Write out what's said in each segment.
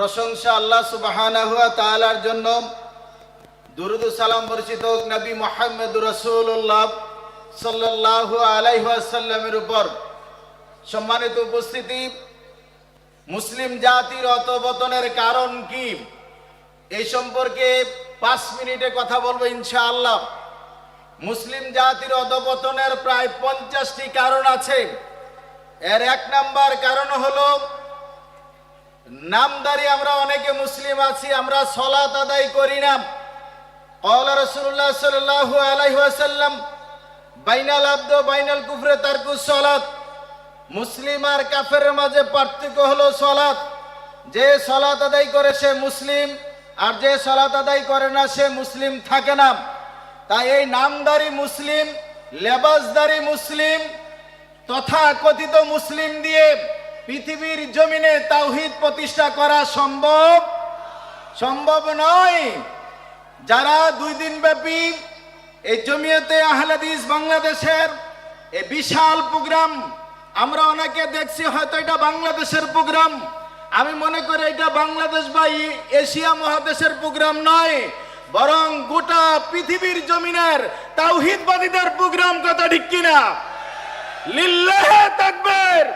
প্রশংসা আল্লাহ সুবাহানাহু ওয়া তাআলার জন্য। দুরুদ সালাম হোক নবী মোহাম্মদ রসুল্লাহ সাল্লাল্লাহু আলাইহি ওয়াসাল্লামের উপর। সম্মানিত উপস্থিতি, মুসলিম জাতির অতপতনের কারণ কি? এই সম্পর্কে পাঁচ মিনিটে কথা বলব ইনশাআল্লাহ। মুসলিম জাতির অধপতনের প্রায় পঞ্চাশটি কারণ আছে। এর এক নাম্বার কারণ হলো নামদারি আমরা অনেকে মুসলিম আছি আমরা সলাত আদায় করি না قال رسول الله صلى الله عليه وسلم বাইনাল আব্দ বাইনাল কুফরে তারকু সলাত মুসলিম আর কাফের মাঝে পার্থক্য হলো সলাত যে সলাত আদায় করে সে মুসলিম আর যে সলাত আদায় করে না সে মুসলিম থাকে না তাই এই নামদারি মুসলিম লেবাসদারি মুসলিম তথা কথিত মুসলিম দিয়ে পৃথিবীর জমিনে তাওহিদ প্রতিষ্ঠা করা সম্ভব? সম্ভব নয়। যারা দুই দিন ব্যাপী এই জমিয়তে আহলাদিস বাংলাদেশের এই বিশাল প্রোগ্রাম, আমরা অনেকে দেখছি হয়তো এটা বাংলাদেশের প্রোগ্রাম। আমি মনে করি এটা বাংলাদেশ বা এশিয়া মহাদেশের প্রোগ্রাম নয়, বরং গোটা পৃথিবীর জমিনের তাওহিদবাদীদের প্রোগ্রাম কথা ঠিক কিনা? লিল্লাহে তাকবীর!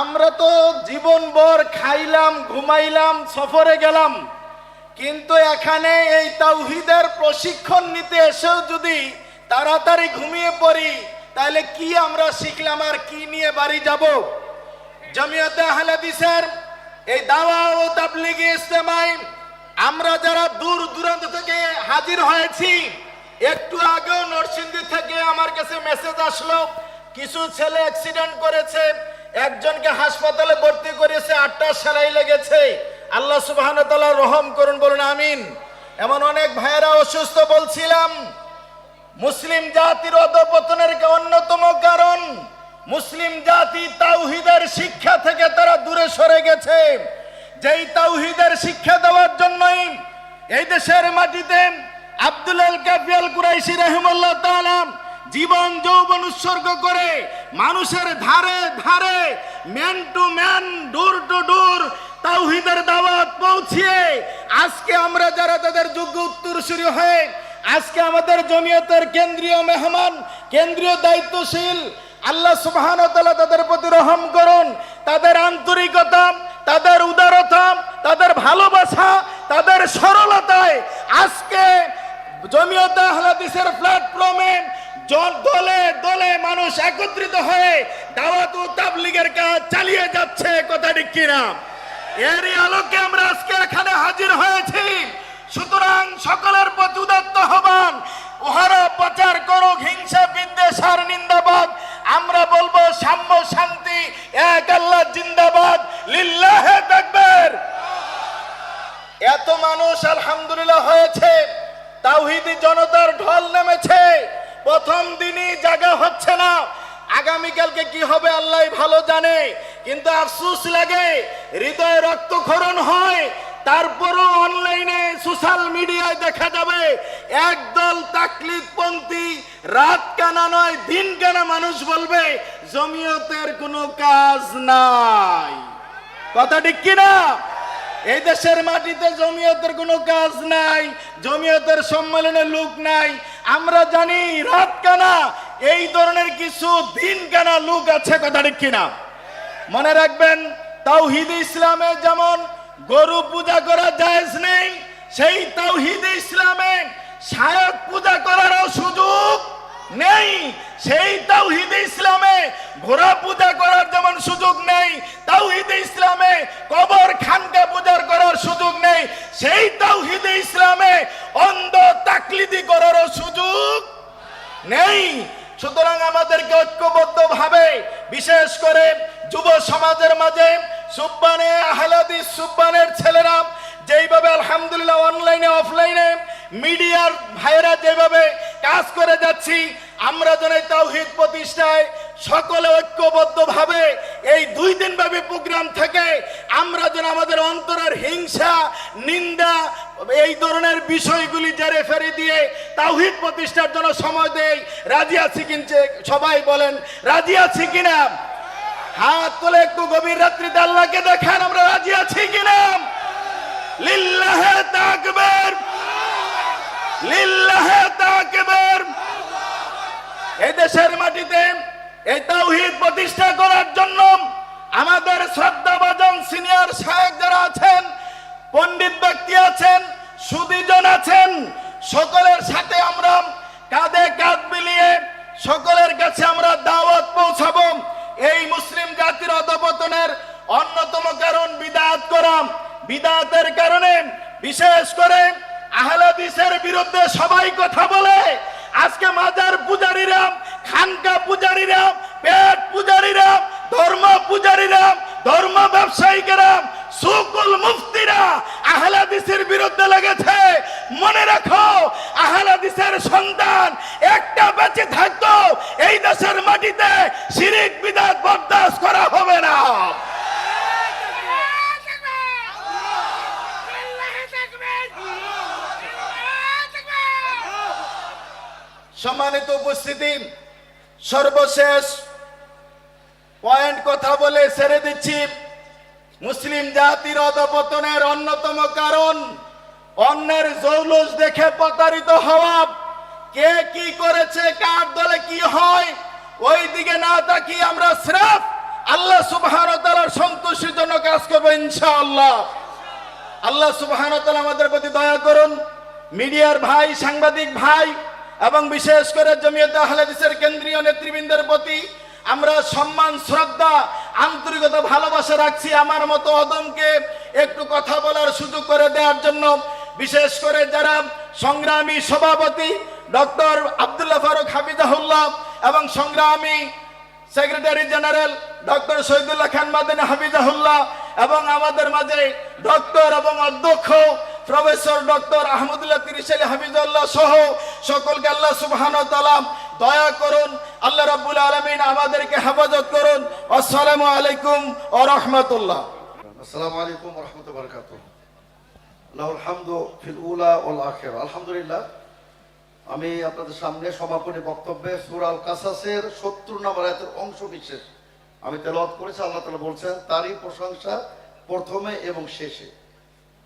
আমরা তো জীবনভর খাইলাম, ঘুমাইলাম, সফরে গেলাম। কিন্তু এখানে এই তাওহিদের প্রশিক্ষণ নিতে এসেও যদি তাড়াতাড়ি ঘুমিয়ে পড়ি, তাহলে কি আমরা শিখলাম আর কি নিয়ে বাড়ি যাব? জমিয়তে আহলাদিসের এই দাওয়া ও তাবলিগি ইস্তেমায় আমরা যারা দূর দূরান্ত থেকে হাজির হয়েছি, একটু আগেও নরসিংদী থেকে আমার কাছে মেসেজ আসলো, কিছু ছেলে অ্যাক্সিডেন্ট করেছে একজনকে হাসপাতালে ভর্তি করেছে, আটটা সেলাই লেগেছে। আল্লাহ সুবহান রহম করুন, বলুন আমিন। এমন অনেক ভাইয়েরা অসুস্থ বলছিলাম, মুসলিম জাতির অধপতনের অন্যতম কারণ, মুসলিম জাতি তাওহিদের শিক্ষা থেকে তারা দূরে সরে গেছে। যেই তাওহিদের শিক্ষা দেওয়ার জন্যই এই দেশের মাটিতে আব্দুল আল কাফিয়াল কুরাইশি রহমুল্লাহ তাআলা জীবন যৌবন উৎসর্গ করে মানুষের ধারে ধারে man to man door to door তাওহিদের দাওয়াত পৌঁছিয়ে আজকে আমরা যারা তাদের যোগ্য উত্তরসূরি হয়ে আজকে আমাদের জমিয়তের কেন্দ্রীয় মেহমান, কেন্দ্রীয় দায়িত্বশীল আল্লাহ সুবহান তাদের প্রতি রহম করুন, তাদের আন্তরিকতা, তাদের উদারতা, তাদের ভালোবাসা, তাদের সরলতায় আজকে জমিয়তে আহলাদিসের প্ল্যাটফর্মে দলে মানুষ একত্রিত হয়ে দাওয়াত তাবলিগের কাজ চালিয়ে যাচ্ছে, কথা ঠিক কিনা? এরই আলোকে আমরা আজকে এখানে হাজির হয়েছি। সুতরাং সকলের প্রতি উদাত্ত হবান উহারা প্রচার করুক, হিংসা, বিদ্বেষ আর নিন্দাবাদ। আমরা বলব সাম্য শান্তি, এক আল্লাহ জিন্দাবাদ। লিল্লাহে তাকবীর। এত মানুষ আলহামদুলিল্লাহ হয়েছে, তাওহিদি জনতার ঢল নেমেছে। প্রথম দিনই জায়গা হচ্ছে না। আগামীকালকে কি হবে আল্লাহ ভালো জানে। কিন্তু আফসুস লাগে, হৃদয়ে রক্তক্ষরণ হয়, তারপরও অনলাইনে সোশ্যাল মিডিয়ায় দেখা যাবে, একদল তাকলিদ পন্থী রাত কানা নয় দিন কানা মানুষ বলবে, জমিয়তের কোনো কাজ নাই। কথা ঠিক কিনা? এই দেশের মাটিতে জমিয়তের কোনো কাজ নাই, জমিয়তের সম্মেলনে লোক নাই। আমরা জানি রাত কানা, এই ধরনের কিছু দিন কানা লোক আছে কথা ঠিক কিনা? মনে রাখবেন, তাওহিদ ইসলামে যেমন গরু পূজা করা জায়েজ নেই, সেই তাওহিদ ইসলামে শায়ক পূজা করারও সুযোগ নেই। সেই তাওহিদ ইসলামে ঘোড়া পূজা করার যেমন সুযোগ নেই, তাওহিদ ইসলামে কবর খানকে পূজার করার সুযোগ নেই, সেই তাওহিদ ইসলামে অন্ধ তাকলিদি করারও সুযোগ নেই। সুতরাং আমাদেরকে ঐক্যবদ্ধ ভাবে বিশেষ করে যুব সমাজের মাঝে সুব্বানে, আহলাদি সুব্বানের ছেলেরা যেইভাবে আলহামদুলিল্লাহ অনলাইনে অফলাইনে মিডিয়ার ভাইয়েরা যেভাবে কাজ করে যাচ্ছি আমরা যেন তাওহিদ প্রতিষ্ঠায় সকলে ঐক্যবদ্ধ ভাবে এই দুই দিন ব্যাপী প্রোগ্রাম থেকে আমরা যেন আমাদের অন্তরের হিংসা, নিন্দা, এই ধরনের বিষয়গুলি জেরে ফেরে দিয়ে তাওহিদ প্রতিষ্ঠার জন্য সময় দেই। রাজি আছি কিনছে? সবাই বলেন, রাজি আছি কিনা? হাত তোলে একটু গভীর রাত্রিতে আল্লাহকে দেখান, আমরা রাজি আছি তাকবীর। লিল্লাহে তাকবীর। এই দেশের মাটিতে এই তাওহীদ প্রতিষ্ঠা করার জন্য আমাদের শ্রদ্ধাভাজন সিনিয়র সাহেব যারা আছেন, পণ্ডিত ব্যক্তি আছেন, সুদীজন আছেন, সকলের সাথে আমরা কাঁধে কাঁধ মিলিয়ে সকলের কাছে আমরা দাওয়াত পৌঁছাবো। এই মুসলিম জাতির অধপতনের অন্যতম কারণ বিদাত করা। বিদাতের কারণে বিশেষ করে আহলাদিসের বিরুদ্ধে সবাই কথা বলে। আজকে মাজার পূজারীরা, খানকা পূজারীরা, পেট পূজারীরা, ধর্ম পূজারীরা, ধর্ম ব্যবসায়িকেরা, সুকুল মুফতিরা আহলাদিসের বিরুদ্ধে লেগেছে। মনে রাখো, আহলাদিসের সন্তান একটা বেঁচে থাকতো, এই দেশের মাটিতে শিরিক বিদাত বরদাস্ত করা হবে না সম্মানিত উপস্থিতি, সর্বশেষ পয়েন্ট কথা বলে ছেড়ে দিচ্ছি। মুসলিম জাতির অধপতনের অন্যতম কারণ অন্যের জৌলুস দেখে প্রতারিত হওয়া। কে কি করেছে, কার দলে কি হয় ওই দিকে না তাকিয়ে আমরা স্রেফ আল্লাহ সুবহান তাআলার সন্তুষ্টির জন্য কাজ করব ইনশাআল্লাহ। আল্লাহ সুবহান আমাদের প্রতি দয়া করুন। মিডিয়ার ভাই, সাংবাদিক ভাই এবং বিশেষ করে জমিয়ত আহলাদিসের কেন্দ্রীয় নেতৃবৃন্দের প্রতি আমরা সম্মান, শ্রদ্ধা, আন্তরিকতা, ভালোবাসা রাখছি আমার মতো অদমকে একটু কথা বলার সুযোগ করে দেওয়ার জন্য। বিশেষ করে যারা সংগ্রামী সভাপতি ডক্টর আব্দুল্লাহ ফারুক হাফিজাহুল্লাহ এবং সংগ্রামী secretary general doctor Shahidullah Khan Madin হাফিজাহুল্লাহ এবং আমাদের মাঝে ডক্টর এবং অধ্যক্ষ প্রফেসর ডক্টর আহমদুল্লাহ তিরিশালী হাফিজুল্লাহ সহ সকলকে আল্লাহ সুবহান দয়া করুন, আল্লাহ রাব্বুল আলামিন আমাদেরকে হেফাজত করুন। আসসালামু আলাইকুম ও রহমতুল্লাহ। আসসালামু আলাইকুম রহমতুল্লাহ বরকাত আলহামদুলিল্লাহ, আমি আপনাদের সামনে সমাপনী বক্তব্যে সূরা আল কাসাসের 70 নম্বর আয়াতের অংশ বিশেষ আমি তেলাওয়াত করেছি, আল্লাহ তাআলা বলছেন, তারই প্রশংসা প্রথমে এবং শেষে।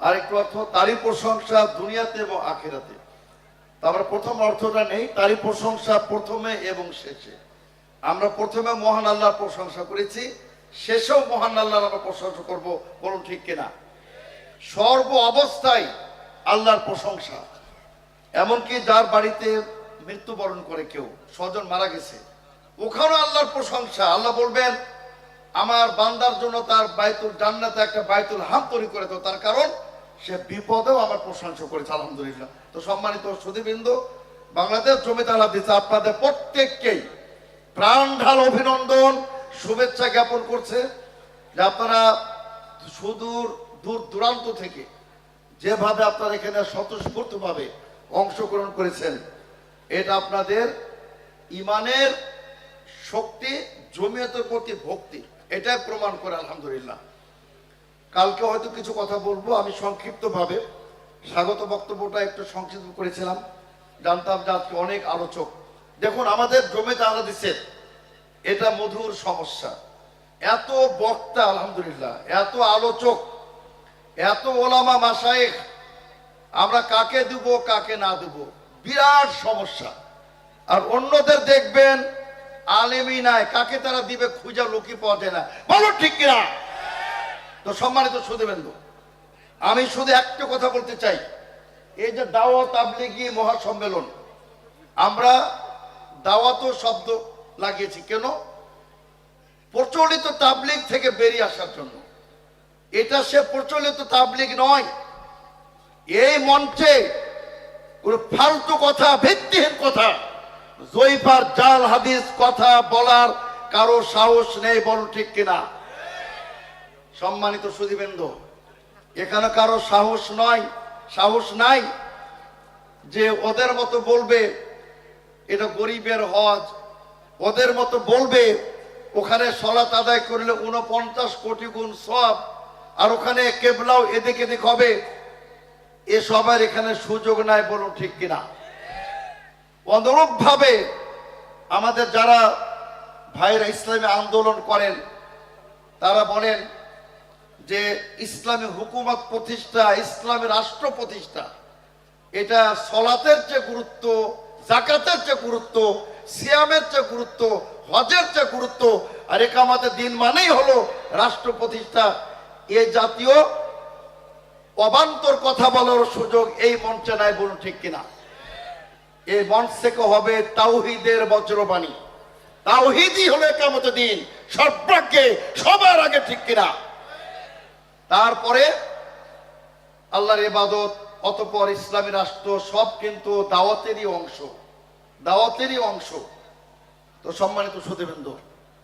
আরেকটু অর্থ, তারই প্রশংসা দুনিয়াতে এবং আখিরাতে। আমরা প্রথম অর্থটা নেই, তারই প্রশংসা প্রথমে এবং শেষে। আমরা প্রথমে মহান আল্লাহর প্রশংসা করেছি, শেষেও মহান আল্লাহর আমরা প্রশংসা করব, বলুন ঠিক কিনা? সর্ব অবস্থায় আল্লাহর প্রশংসা। এমনকি যার বাড়িতে মৃত্যুবরণ করে কেউ, স্বজন মারা গেছে, ওখানেও আল্লাহর প্রশংসা। আল্লাহ বলবেন, আমার বান্দার জন্য তার বাইতুল জান্নাতে একটা বাইতুল হাম তৈরি করে তো তার কারণ সে বিপদেও আমার প্রশংসা করেছে, আলহামদুলিল্লাহ। তো সম্মানিত সুদীবৃন্দ বাংলাদেশ জমিতে দিচ্ছে আপনাদের প্রত্যেককেই প্রাণ ঢাল অভিনন্দন, শুভেচ্ছা জ্ঞাপন করছে যে আপনারা সুদূর, দূর দূরান্ত থেকে যেভাবে আপনারা এখানে স্বতঃস্ফূর্তভাবে অংশগ্রহণ করেছেন, এটা আপনাদের ইমানের শক্তি, জমিয়তের প্রতি ভক্তি, এটাই প্রমাণ করে, আলহামদুলিল্লাহ। কালকে হয়তো কিছু কথা বলব। আমি সংক্ষিপ্তভাবে স্বাগত বক্তব্যটা একটু সংক্ষিপ্ত করেছিলাম। জানতাম যে আজকে অনেক আলোচক। দেখুন, আমাদের জমিতে দিচ্ছে এটা মধুর সমস্যা। এত বক্তা, আলহামদুলিল্লাহ, এত আলোচক, এত ওলামা মাসায়েক আমরা কাকে দেব, কাকে না দেব, বিরাট সমস্যা। আর অন্যদের দেখবেন, আলেমই নাই, কাকে তারা দিবে খুঁজা লুকি পাওয়া যায় না। বলো ঠিক কিনা? তো সম্মানিত সুদেবেন্দু আমি শুধু একটা কথা বলতে চাই। এই যে দাওয়াত আবলিগি মহাসম্মেলন, আমরা দাওয়াত শব্দ লাগিয়েছি। কেন? প্রচলিত তাবলিগ থেকে বেরিয়ে আসার জন্য। এটা সে প্রচলিত তাবলিগ নয়। এই মঞ্চে ফালতু কথা, ভিত্তিহীন কথা জয়ফার জাল হাদিস কথা বলার কারও সাহস নেই বল ঠিক কিনা? সম্মানিত সুদীবেন্দ্র এখানে কারও সাহস নয়, সাহস নাই যে ওদের মতো বলবে, এটা গরিবের হজ। ওদের মতো বলবে, ওখানে সলাত আদায় করলে উনপঞ্চাশ কোটি গুণ সব, আর ওখানে কেবলাও এদিক এদিক হবে। এ সবার এখানে সুযোগ নাই বলুন ঠিক কিনা? অনুরূপ ভাবে আমাদের যারা ভাইরা ইসলামী আন্দোলন করেন, তারা বলেন যে ইসলামী হুকুমত প্রতিষ্ঠা, ইসলামী রাষ্ট্র প্রতিষ্ঠা, এটা সলাতের যে গুরুত্ব জাকাতের যে গুরুত্ব, সিয়ামের যে গুরুত্ব, হজের যে গুরুত্ব, আর একামাতে দিন মানেই হলো রাষ্ট্র প্রতিষ্ঠা। এ জাতীয় অবান্তর কথা বলার সুযোগ এই মঞ্চে নাই বলুন ঠিক কিনা? এই মঞ্চ থেকে হবে তাওহিদের বজ্রবাণী। তাওহিদই হলো একামত দিন। সর্বাগ্যে সবার আগে ঠিক কিনা? তারপরে আল্লাহর ইবাদত, অতপর ইসলামী রাষ্ট্র সব কিন্তু দাওয়াতেরই অংশ দাওয়াতেরই অংশ। তো সম্মানিত সুদীবৃন্দ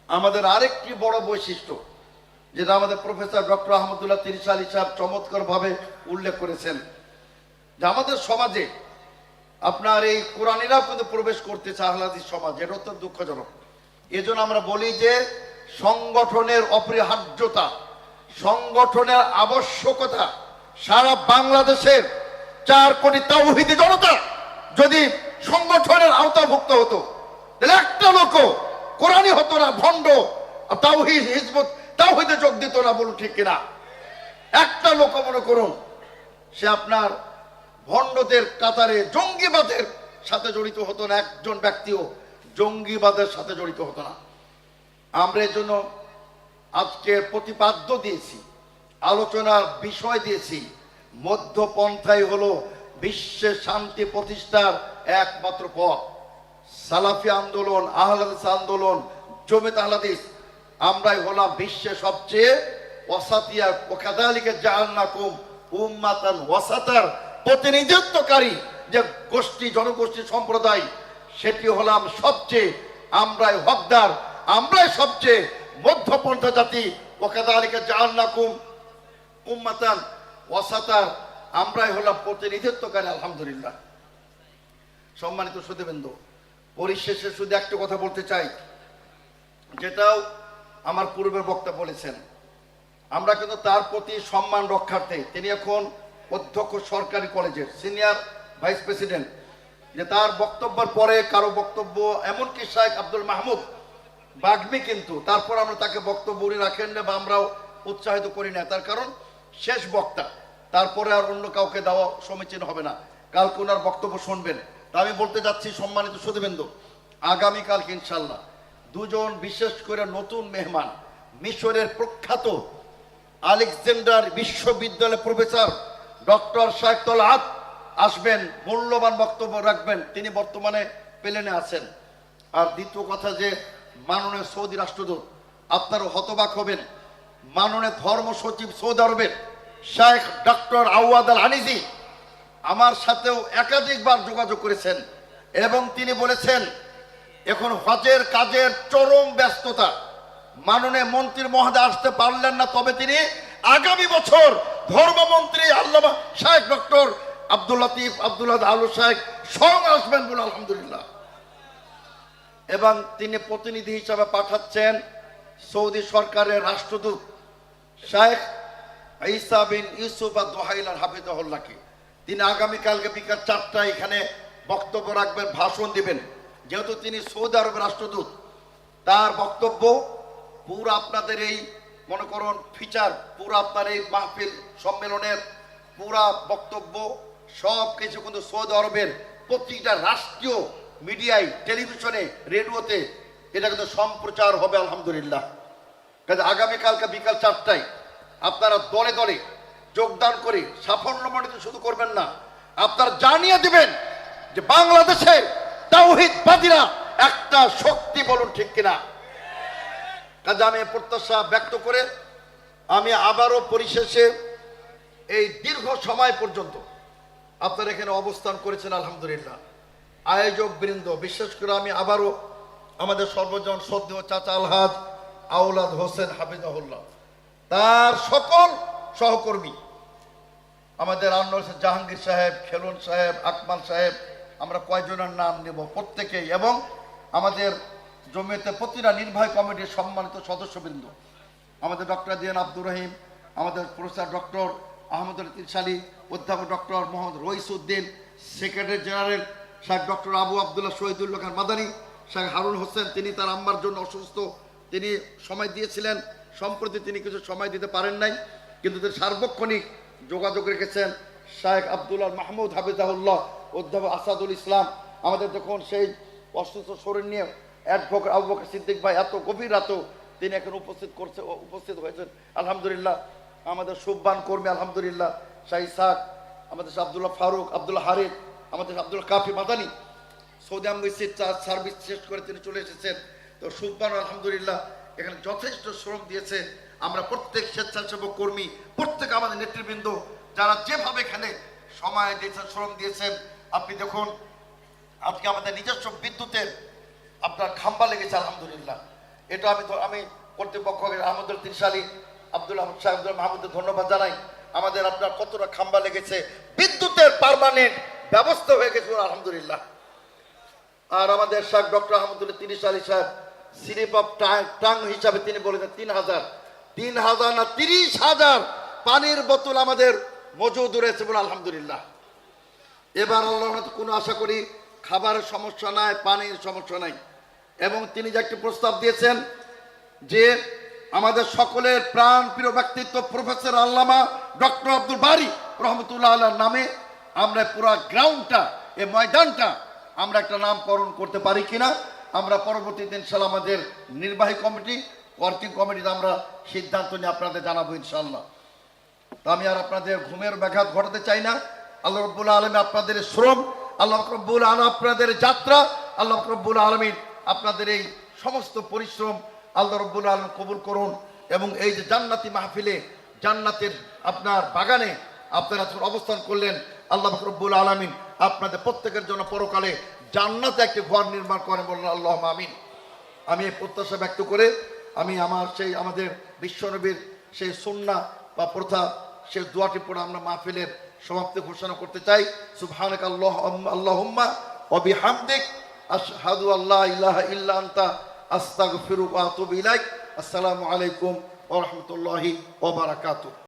আমাদের আরেকটি বড় বৈশিষ্ট্য, যেটা আমাদের প্রফেসর ডক্টর আহমদুল্লাহ তিরিশ আলী সাহেব চমৎকার ভাবে উল্লেখ করেছেন, যে আমাদের সমাজে আপনার এই কোরআনীরাও কিন্তু প্রবেশ করতেছে, আহ্লাদি সমাজ, এটা অত্যন্ত দুঃখজনক। এজন্য আমরা বলি যে সংগঠনের অপরিহার্যতা সংগঠনের আবশ্যকতা সারা বাংলাদেশের চার কোটি তাওহিদি জনতা যদি সংগঠনের আওতাভুক্ত হতো, তাহলে একটা লোক কোরআনই হতো না, ভণ্ড তাওহিদ, হিজবত, তাওহিদে যোগ দিত না বলুন ঠিক কিনা। একটা লোক মনে করুন, সে আপনার ভণ্ডদের কাতারে জঙ্গিবাদের সাথে জড়িত হতো না, একজন ব্যক্তিও জঙ্গিবাদের সাথে জড়িত হতো না। আমরা এর জন্য আজকে প্রতিপাদ্য দিয়েছি, আলোচনার বিষয় দিয়েছি। মধ্যপন্থাই হলো বিশ্বের শান্তি প্রতিষ্ঠার একমাত্র পথ। সালাফি আন্দোলন, আহলাদিস আন্দোলন জমিত আহলাদিস আমরাই হলাম বিশ্বের সবচেয়ে ওসাতিয়া ওকাদালিকে জাহান্নাকুম উম্মাতান ওয়াসাতার। প্রতিনিধিত্বকারী যে গোষ্ঠী, জনগোষ্ঠী সম্প্রদায়, সেটি হলাম সবচেয়ে আমরাই হকদার, আমরাই সবচেয়ে মধ্যপন্থা জাতি ওকাদালিকে জাহান্নাকুম ওয়াসাতার আমরাই হলাম প্রতিনিধিত্বকারী, আলহামদুলিল্লাহ। সম্মানিত সুদীবৃন্দ পরিশেষে শুধু একটা কথা বলতে চাই, যেটাও আমার পূর্বের বক্তা বলেছেন। আমরা কিন্তু তার প্রতি সম্মান রক্ষার্থে, তিনি এখন অধ্যক্ষ সরকারি কলেজের সিনিয়র ভাইস প্রেসিডেন্ট, যে তার বক্তব্যের পরে কারও বক্তব্য, এমনকি শাহেখ আব্দুল মাহমুদ বাগমি কিন্তু, তারপর আমরা তাকে বক্তব্য উনি রাখেন না বা আমরাও উৎসাহিত করি না। তার কারণ, শেষ বক্তা। তারপরে আর অন্য কাউকে দেওয়া সমীচীন হবে না। কালকে ওনার বক্তব্য শুনবেন। তা আমি বলতে যাচ্ছি সম্মানিত সুদীবেন্দু আগামীকালকে ইনশাল্লাহ দুজন বিশেষ করে নতুন মেহমান, মিশরের প্রখ্যাত আলেকজান্ডার বিশ্ববিদ্যালয়ের প্রফেসর ডক্টর শাহেক তলাহাত আসবেন, মূল্যবান বক্তব্য রাখবেন। তিনি বর্তমানে প্লেনে আছেন। আর দ্বিতীয় কথা যে মাননীয় সৌদি রাষ্ট্রদূত, আপনারও হতবাক হবেন। মাননীয় ধর্ম সচিব সৌদি আরবের শাহেখ ডক্টর আউয়াদ আল আনিজি আমার সাথেও একাধিকবার যোগাযোগ করেছেন এবং তিনি বলেছেন, এখন হজের কাজের চরম ব্যস্ততা। মাননীয় মন্ত্রীর মহোদয় আসতে পারলেন না, তবে তিনি আগামী বছর ধর্মমন্ত্রী Allama Sheikh doctor Abdul Latif Abdullah Al Sheikh স্বয়ং আসবেন বলে আলহামদুলিল্লাহ। এবং তিনি প্রতিনিধি হিসাবে পাঠাচ্ছেন সৌদি সরকারের রাষ্ট্রদূত শাহেখ ঈসা বিন ইউসুফ আর দোহাইলার হাফিজাহুল্লাহকে। তিনি আগামীকালকে বিকাল চারটায় এখানে বক্তব্য রাখবেন, ভাষণ দিবেন। যেহেতু তিনি সৌদি আরবের রাষ্ট্রদূত, তার বক্তব্য পুরো আপনাদের এই, মনে করুন ফিচার পুরো আপনার এই মাহফিল সম্মেলনের পুরা বক্তব্য সব কিছু কিন্তু সৌদি আরবের প্রতিটা রাষ্ট্রীয় মিডিয়ায়, টেলিভিশনে, রেডিওতে এটা কিন্তু সম্প্রচার হবে, আলহামদুলিল্লাহ। কাজে আগামীকালকে বিকাল চারটায় আপনারা দলে দলে যোগদান করে সাফল্যমণ্ডিত শুধু করবেন না, আপনারা জানিয়ে দিবেন যে বাংলাদেশে তাওহিদবাদীরা একটা শক্তি বলুন ঠিক কিনা। কাজে আমি প্রত্যাশা ব্যক্ত করে আমি আবারও পরিশেষে এই দীর্ঘ সময় পর্যন্ত আপনারা এখানে অবস্থান করেছেন, আলহামদুলিল্লাহ। আয়োজক বৃন্দ বিশেষ করে আমি আবারও আমাদের সর্বজন শ্রদ্ধেয় চাচা আলহাজ আউলাদ হোসেন হাফিজাহুল্লাহ, তার সকল সহকর্মী, আমাদের আনোয়ার জাহাঙ্গীর সাহেব, খেলুন সাহেব, আকমাল সাহেব, আমরা কয়জনের নাম নেব প্রত্যেকেই এবং আমাদের জমিতে প্রতিটা নির্বাহী কমিটির সম্মানিত সদস্যবৃন্দ, আমাদের ডক্টর দিয়ান আব্দুর রহিম, আমাদের প্রফেসর ডক্টর আহমদুল তিরশালী অধ্যাপক doctor Mohammad Rais Uddin secretary general Sheikh doctor Abu Abdullah Shahidullah Khan Madani, Sheikh Harun Hossain, তিনি তার আম্মার জন্য অসুস্থ। তিনি সময় দিয়েছিলেন, সম্প্রতি তিনি কিছু সময় দিতে পারেন নাই, কিন্তু তিনি সার্বক্ষণিক যোগাযোগ রেখেছেন শায়েখ আবদুল্লাহ মাহমুদ হাফিজাহুল্লাহ, অধ্যাপক আসাদুল ইসলাম। আমাদের যখন সেই অসুস্থ শরীর নিয়ে অ্যাডভোকেট আবু বকর সিদ্দিক ভাই এত গভীর রাতেও তিনি এখন উপস্থিত করছে, উপস্থিত হয়েছেন। আলহামদুলিল্লাহ, আমাদের সুব্বান কর্মী, আলহামদুলিল্লাহ, শাহ আমাদের আবদুল্লাহ ফারুক, আবদুল্লাহ হারিদ আমাদের আব্দুল কাফি মাদানি, সৌদি আম্বাসির সার্ভিস শেষ করে তিনি চলে এসেছেন। তো সুব্বান আলহামদুলিল্লাহ এখানে যথেষ্ট শ্রম দিয়েছে। আমরা প্রত্যেক স্বেচ্ছাসেবক কর্মী, প্রত্যেক আমাদের নেতৃবৃন্দ, যারা যেভাবে এখানে সময় দিয়েছেন, শ্রম দিয়েছেন, আপনি দেখুন, আজকে আমাদের নিজস্ব বিদ্যুতের আপনার খাম্বা লেগেছে, আলহামদুলিল্লাহ। এটা আমি আমি কর্তৃপক্ষ আহমদুল তিনশালী আব্দুল আহমদ আব্দুল মাহমুদের ধন্যবাদ জানাই। আমাদের আপনার কতটা খাম্বা লেগেছে। বিদ্যুতের পার্মানেন্ট ব্যবস্থা হয়ে গেছে আলহামদুলিল্লাহ। আর আমাদের শাহ ডক্টর আহমদুল্লাহ তিরিশ আলী সাহেব সিরিপ অফ টাং হিসাবে তিনি বলেছেন তিন হাজার। তিন হাজার না তিরিশ হাজার পানির বোতল আমাদের মজুদ রয়েছে বলে আলহামদুলিল্লাহ। এবার আল্লাহ কোনো আশা করি খাবারের সমস্যা নাই, পানির সমস্যা নাই। এবং তিনি যে একটি প্রস্তাব দিয়েছেন যে আমাদের সকলের প্রাণ প্রিয় ব্যক্তিত্ব প্রফেসর আল্লামা ডক্টর আব্দুল বারি রহমতুল্লাহ আল্লাহর নামে আমরা পুরো গ্রাউন্ডটা এই ময়দানটা আমরা একটা নামকরণ করতে পারি কিনা? আমরা পরবর্তী দিন ইনশাল্লাহ আমাদের নির্বাহী কমিটি ওয়ার্কিং কমিটিতে আমরা সিদ্ধান্ত নিয়ে আপনাদের জানাব ইনশাল্লাহ। তো আমি আর আপনাদের ঘুমের ব্যাঘাত ঘটাতে চাই না। আল্লাহ রব্বুল আলমী আপনাদের শ্রম, আল্লাহ রব্বুল আলম আপনাদের যাত্রা, আল্লাহ রব্বুল আলমীর আপনাদের এই সমস্ত পরিশ্রম আল্লাহ রব্বুল আলম কবুল করুন। এবং এই যে জান্নাতি মাহফিলে জান্নাতের আপনার বাগানে আপনারা অবস্থান করলেন আল্লাহ রব্বুল আলমিন আপনাদের প্রত্যেকের জন্য পরকালে জান্নাতে একটি ঘর নির্মাণ করেন বললেন আল্লাহ আমিন। আমি এই প্রত্যাশা ব্যক্ত করে আমি আমার সেই আমাদের বিশ্বনবীর সেই সুন্না বা প্রথা, সেই দোয়াটি পড়ে আমরা মাহফিলের সমাপ্তি ঘোষণা করতে চাই। সুবহানাক আল্লাহ আল্লাহুম্মা, ওয়া বিহামদিক, আশহাদু আল্লা ইলাহা ইল্লা আনতা, আস্তাগফিরুকা ওয়া আতুবু ইলাইক। আসসালামু আলাইকুম ওয়া রাহমাতুল্লাহি ওয়া বারাকাতুহু।